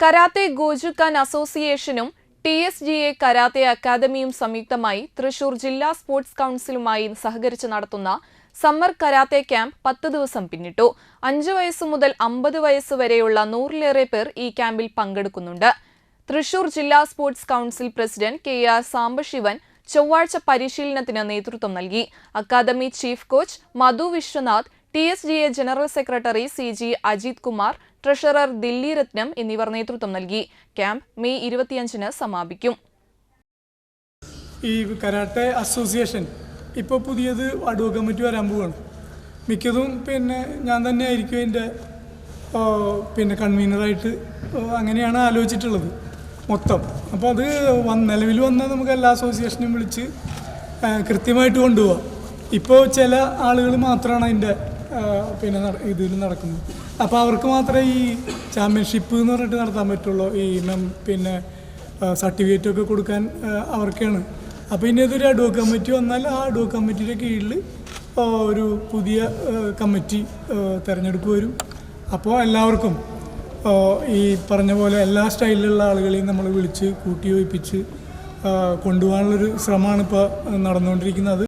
Karate ഗോജുക്കാൻ അസോസിയേഷനും T S G A karate അക്കാദമിയും സംയുക്തമായി തൃശൂർ ജില്ലാ സ്പോർട്സ് കൌൺസിലുമായി സഹകരിച്ച് നടത്തുന്ന സമ്മർ കരാത്തെ ക്യാമ്പ് പത്ത് ദിവസം പിന്നിട്ടു. അഞ്ചു വയസ്സ് മുതൽ അമ്പത് വയസ്സ് വരെയുള്ള നൂറിലേറെ പേർ ഈ ക്യാമ്പിൽ പങ്കെടുക്കുന്നുണ്ട്. തൃശൂർ ജില്ലാ sports council president K R Sambasivan ചൊവ്വാഴ്ച പരിശീലനത്തിന് നേതൃത്വം നൽകി. Academy chief coach Madhu Viswanath T S A general secretary C G Ajith Kumar treasurer Dilli Ratnam എന്നിവർ നേതൃത്വം നൽകി. ക്യാമ്പ് മെയ് ഇരുപത്തിയഞ്ചിന് സമാപിക്കും. ഈ കരാട്ടെ അസോസിയേഷൻ ഇപ്പോൾ പുതിയത് അഡ്വ കമ്മിറ്റി വരാൻ പോവാണ്. മിക്കതും പിന്നെ ഞാൻ തന്നെ ആയിരിക്കും അതിന്റെ പിന്നെ കൺവീനറായിട്ട് അങ്ങനെയാണ് ആലോചിച്ചിട്ടുള്ളത് മൊത്തം. അപ്പോൾ അത് വന്ന് നിലവിൽ വന്നാൽ നമുക്ക് എല്ലാ അസോസിയേഷനും വിളിച്ച് കൃത്യമായിട്ട് കൊണ്ടുപോകാം ഇപ്പോൾ ചില ആളുകൾ മാത്രമാണ് അതിന്റെ പിന്നെ ഇതിൽ നടക്കുന്നത് അപ്പോൾ അവർക്ക് മാത്രമേ ഈ ചാമ്പ്യൻഷിപ്പ് എന്ന് പറഞ്ഞിട്ട് നടത്താൻ പറ്റുള്ളൂ. ഈ ഇനം പിന്നെ സർട്ടിഫിക്കറ്റ് ഒക്കെ കൊടുക്കാൻ അവർക്കാണ്. അപ്പോൾ ഇനി ഇതൊരു അഡ്വ കമ്മിറ്റി വന്നാൽ ആ അഡ്വ കമ്മിറ്റിയുടെ കീഴിൽ ഒരു പുതിയ കമ്മിറ്റി തിരഞ്ഞെടുപ്പ് വരും. അപ്പോൾ എല്ലാവർക്കും ഈ പറഞ്ഞ പോലെ എല്ലാ സ്റ്റൈലിലുള്ള ആളുകളെയും നമ്മൾ വിളിച്ച് കൂട്ടി ഒഴിപ്പിച്ച് കൊണ്ടുപോകാനുള്ളൊരു ശ്രമമാണ് ഇപ്പോൾ നടന്നുകൊണ്ടിരിക്കുന്നത്.